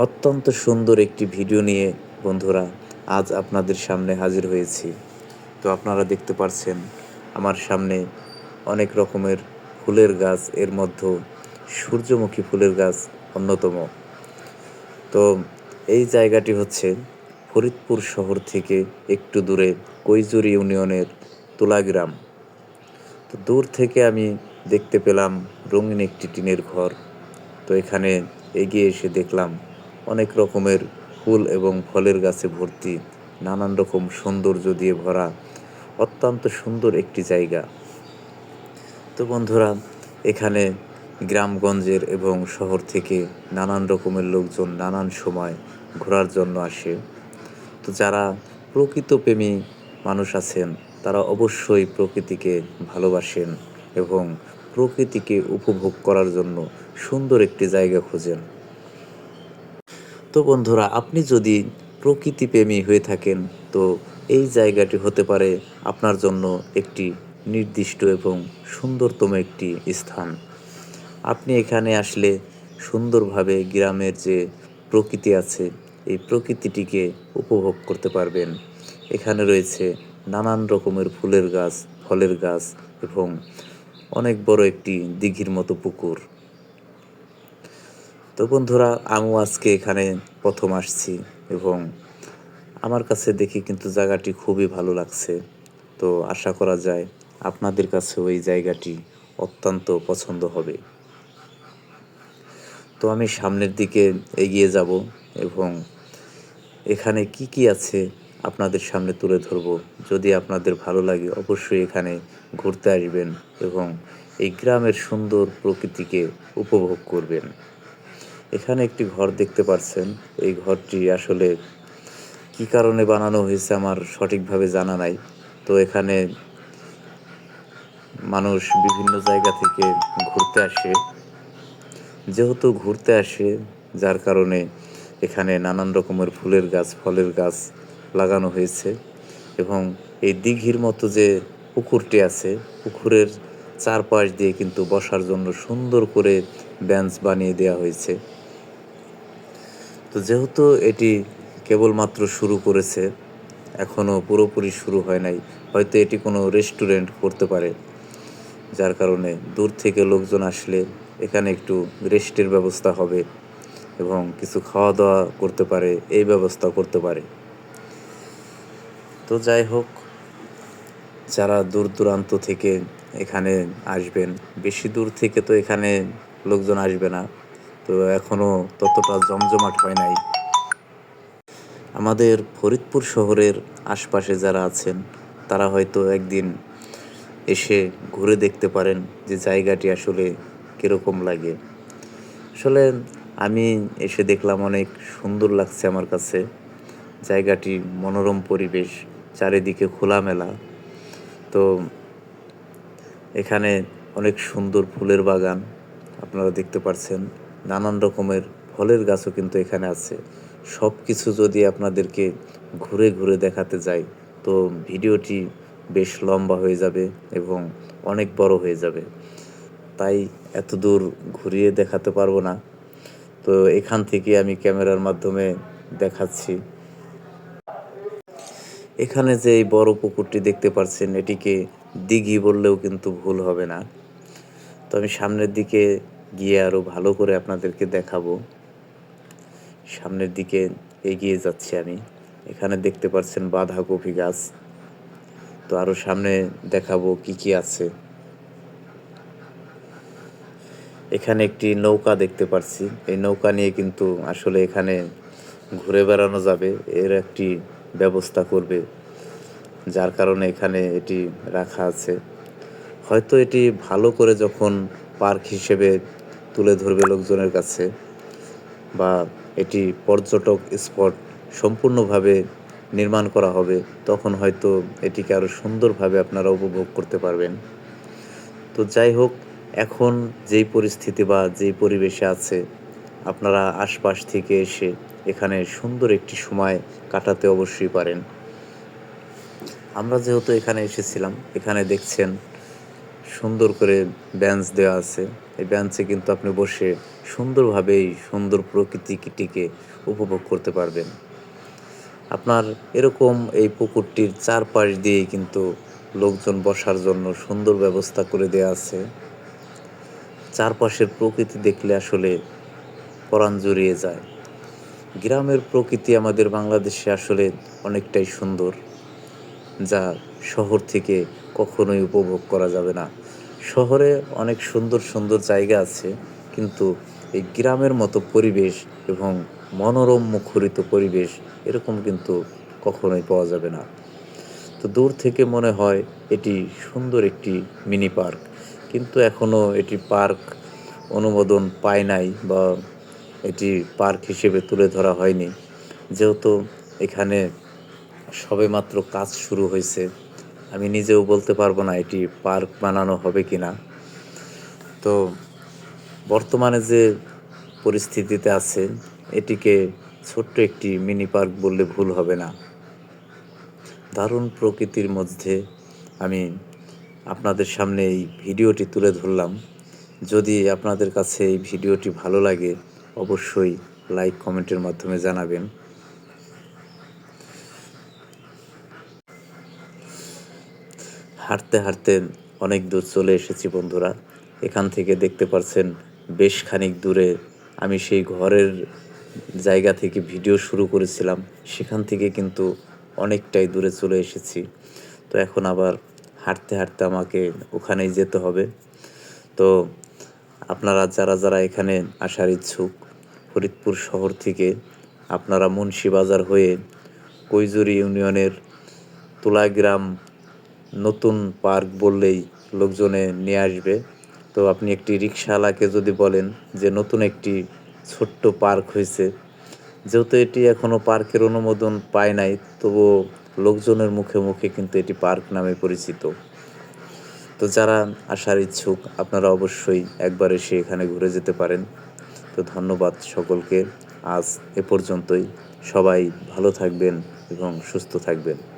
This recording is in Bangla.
অত্যন্ত সুন্দর একটি ভিডিও নিয়ে বন্ধুরা আজ আপনাদের সামনে হাজির হয়েছি। তো আপনারা দেখতে পারছেন, আমার সামনে অনেক রকমের ফুলের গাছ, এর মধ্যে সূর্যমুখী ফুলের গাছ অন্যতম। তো এই জায়গাটি হচ্ছে ফরিদপুর শহর থেকে একটু দূরে কৈজুর ইউনিয়নের তুলাগ্রাম। তো দূর থেকে আমি দেখতে পেলাম রঙিন একটি টিনের ঘর। তো এখানে এগিয়ে এসে দেখলাম অনেক রকমের ফুল এবং ফলের গাছে ভর্তি, নানান রকম সৌন্দর্য দিয়ে ভরা, অত্যন্ত সুন্দর একটি জায়গা। তো বন্ধুরা, এখানে গ্রামগঞ্জের এবং শহর থেকে নানান রকমের লোকজন নানান সময় ঘোরার জন্য আসে। তো যারা প্রকৃত প্রেমী মানুষ আছেন, তারা অবশ্যই প্রকৃতিকে ভালোবাসেন এবং প্রকৃতিকে উপভোগ করার জন্য সুন্দর একটি জায়গা খোঁজেন। তো বন্ধুরা, আপনি যদি প্রকৃতি প্রেমী হয়ে থাকেন, তো এই জায়গাটি হতে পারে আপনার জন্য একটি নির্দিষ্ট এবং সুন্দরতম একটি স্থান। আপনি এখানে আসলে সুন্দরভাবে গ্রামের যে প্রকৃতি আছে, এই প্রকৃতিটিকে উপভোগ করতে পারবেন। এখানে রয়েছে নানান রকমের ফুলের গাছ, ফলের গাছ এবং অনেক বড় একটি দিঘির মতো পুকুর। তো বন্ধুরা, আমিও আজকে এখানে প্রথম আসছি এবং আমার কাছে দেখি কিন্তু জায়গাটি খুবই ভালো লাগছে। তো আশা করা যায় আপনাদের কাছেও এই জায়গাটি অত্যন্ত পছন্দ হবে। তো আমি সামনের দিকে এগিয়ে যাব এবং এখানে কি কি আছে আপনাদের সামনে তুলে ধরব। যদি আপনাদের ভালো লাগে, অবশ্যই এখানে ঘুরতে আসবেন এবং এই গ্রামের সুন্দর প্রকৃতিকে উপভোগ করবেন। এখানে একটি ঘর দেখতে পাচ্ছেন এই ঘরটি আসলে কি কারণে বানানো হয়েছে আমার সঠিকভাবে জানা নাই। তো এখানে মানুষ বিভিন্ন জায়গা থেকে ঘুরতে আসে। যেহেতু ঘুরতে আসে, যার কারণে এখানে নানান রকমের ফুলের গাছ, ফলের গাছ লাগানো হয়েছে এবং এই দিঘির মতো যে পুকুরটি আছে, পুকুরের চারপাশ দিয়ে কিন্তু বসার জন্য সুন্দর করে বেঞ্চ বানিয়ে দেওয়া হয়েছে। তো যেহেতু এটি কেবলমাত্র শুরু করেছে, এখনও পুরোপুরি শুরু হয় নাই, হয়তো এটি কোনো রেস্টুরেন্ট করতে পারে, যার কারণে দূর থেকে লোকজন আসলে এখানে একটু রেস্টের ব্যবস্থা হবে এবং কিছু খাওয়া দাওয়া করতে পারে, এই ব্যবস্থা করতে পারে। তো যাই হোক, যারা দূর দূরান্ত থেকে এখানে আসবেন, বেশি দূর থেকে তো এখানে লোকজন আসবে না তো এখনও ততটা জমজমাট হয় নাই। আমাদের ফরিদপুর শহরের আশপাশে যারা আছেন, তারা হয়তো একদিন এসে ঘুরে দেখতে পারেন যে জায়গাটি আসলে কীরকম লাগে। আসলে আমি এসে দেখলাম অনেক সুন্দর লাগছে আমার কাছে। জায়গাটি মনোরম পরিবেশ, চারিদিকে খোলামেলা। তো এখানে অনেক সুন্দর ফুলের বাগান আপনারা দেখতে পাচ্ছেন নানান রকমের ফলের গাছও কিন্তু এখানে আছে। সব কিছু যদি আপনাদেরকে ঘুরে ঘুরে দেখাতে যাই, তো ভিডিওটি বেশ লম্বা হয়ে যাবে এবং অনেক বড় হয়ে যাবে। তাই এত দূর ঘুরিয়ে দেখাতে পারব না। তো এখান থেকে আমি ক্যামেরার মাধ্যমে দেখাচ্ছি। এখানে যে এই বড় পুকুরটি দেখতে পাচ্ছেন, এটিকে দিঘি বললেও কিন্তু ভুল হবে না। তো আমি সামনের দিকে গিয়ে আরও ভালো করে আপনাদেরকে দেখাবো। সামনের দিকে এগিয়ে যাচ্ছি আমি। এখানে দেখতে পাচ্ছেন বাঁধাকপি গাছ। তো আরও সামনে দেখাবো কি কি আছে। এখানে একটি নৌকা দেখতে পাচ্ছি এই নৌকা নিয়ে কিন্তু আসলে এখানে ঘুরে বেড়ানো যাবে। এর একটি ব্যবস্থা করবে, যার কারণে এখানে এটি রাখা আছে। হয়তো এটি ভালো করে যখন পার্ক হিসেবে তুলে ধরবে লোকজনের কাছে বা এটি পর্যটক স্পট সম্পূর্ণভাবে নির্মাণ করা হবে, তখন হয়তো এটিকে আরও সুন্দরভাবে আপনারা উপভোগ করতে পারবেন। তো যাই হোক, এখন যেই পরিস্থিতি বা যেই পরিবেশে আছে, আপনারা আশপাশ থেকে এসে এখানে সুন্দর একটি সময় কাটাতে অবশ্যই পারেন। আমরা যেহেতু এখানে এসেছিলাম, এখানে দেখছেন সুন্দর করে বেঞ্চ দেওয়া আছে। এই বেঞ্চে কিন্তু আপনি বসে সুন্দরভাবে এই সুন্দর প্রকৃতিটিকে উপভোগ করতে পারবেন। আপনার এরকম এই পুকুরটির চারপাশ দিয়েই কিন্তু লোকজন বসার জন্য সুন্দর ব্যবস্থা করে দেওয়া আছে। চারপাশের প্রকৃতি দেখলে আসলে পরাণ জুড়িয়ে যায়। গ্রামের প্রকৃতি আমাদের বাংলাদেশে আসলে অনেকটাই সুন্দর, যা শহর থেকে কখনোই উপভোগ করা যাবে না। শহরে অনেক সুন্দর সুন্দর জায়গা আছে, কিন্তু এই গ্রামের মতো পরিবেশ এবং মনোরম মুখরিত পরিবেশ এরকম কিন্তু কখনোই পাওয়া যাবে না। তো দূর থেকে মনে হয় এটি সুন্দর একটি মিনি পার্ক, কিন্তু এখনও এটি পার্ক অনুমোদন পায় নাই বা এটি পার্ক হিসেবে তুলে ধরা হয়নি। যেহেতু এখানে সবেমাত্র কাজ শুরু হয়েছে আমি নিজেও বলতে পারব না এটি পার্ক বানানো হবে কি না তো বর্তমানে যে পরিস্থিতিতে আছে, এটিকে ছোট্ট একটি মিনি পার্ক বললে ভুল হবে না। দারুণ প্রকৃতির মধ্যে আমি আপনাদের সামনে এই ভিডিওটি তুলে ধরলাম। যদি আপনাদের কাছে এই ভিডিওটি ভালো লাগে, অবশ্যই লাইক, কমেন্টের মাধ্যমে জানাবেন। হাঁটতে হাঁটতে অনেক দূর চলে এসেছি বন্ধুরা। এখান থেকে দেখতে পাচ্ছেন বেশ খানিক দূরে আমি সেই ঘরের জায়গা থেকে ভিডিও শুরু করেছিলাম। সেখান থেকে কিন্তু অনেকটাই দূরে চলে এসেছি। তো এখন আবার হাঁটতে হাঁটতে আমাকে ওখানেই যেতে হবে। তো আপনারা যারা যারা এখানে আসার ইচ্ছুক, ফরিদপুর শহর থেকে আপনারা মুন্সিবাজার হয়ে কৈজুরি ইউনিয়নের তুলাগ্রাম নতুন পার্ক বললেই লোকজনে নিয়ে আসবে। তো আপনি একটি রিক্সাওয়ালাকে যদি বলেন যে নতুন একটি ছোট্ট পার্ক হয়েছে, যেহেতু এটি এখনও পার্কের অনুমোদন পায় নাই, তবুও লোকজনের মুখে মুখে কিন্তু এটি পার্ক নামে পরিচিত। তো যারা আসার ইচ্ছুক, আপনারা অবশ্যই একবার এসে এখানে ঘুরে যেতে পারেন। তো ধন্যবাদ সকলকে। আজ এ পর্যন্তই। সবাই ভালো থাকবেন এবং সুস্থ থাকবেন।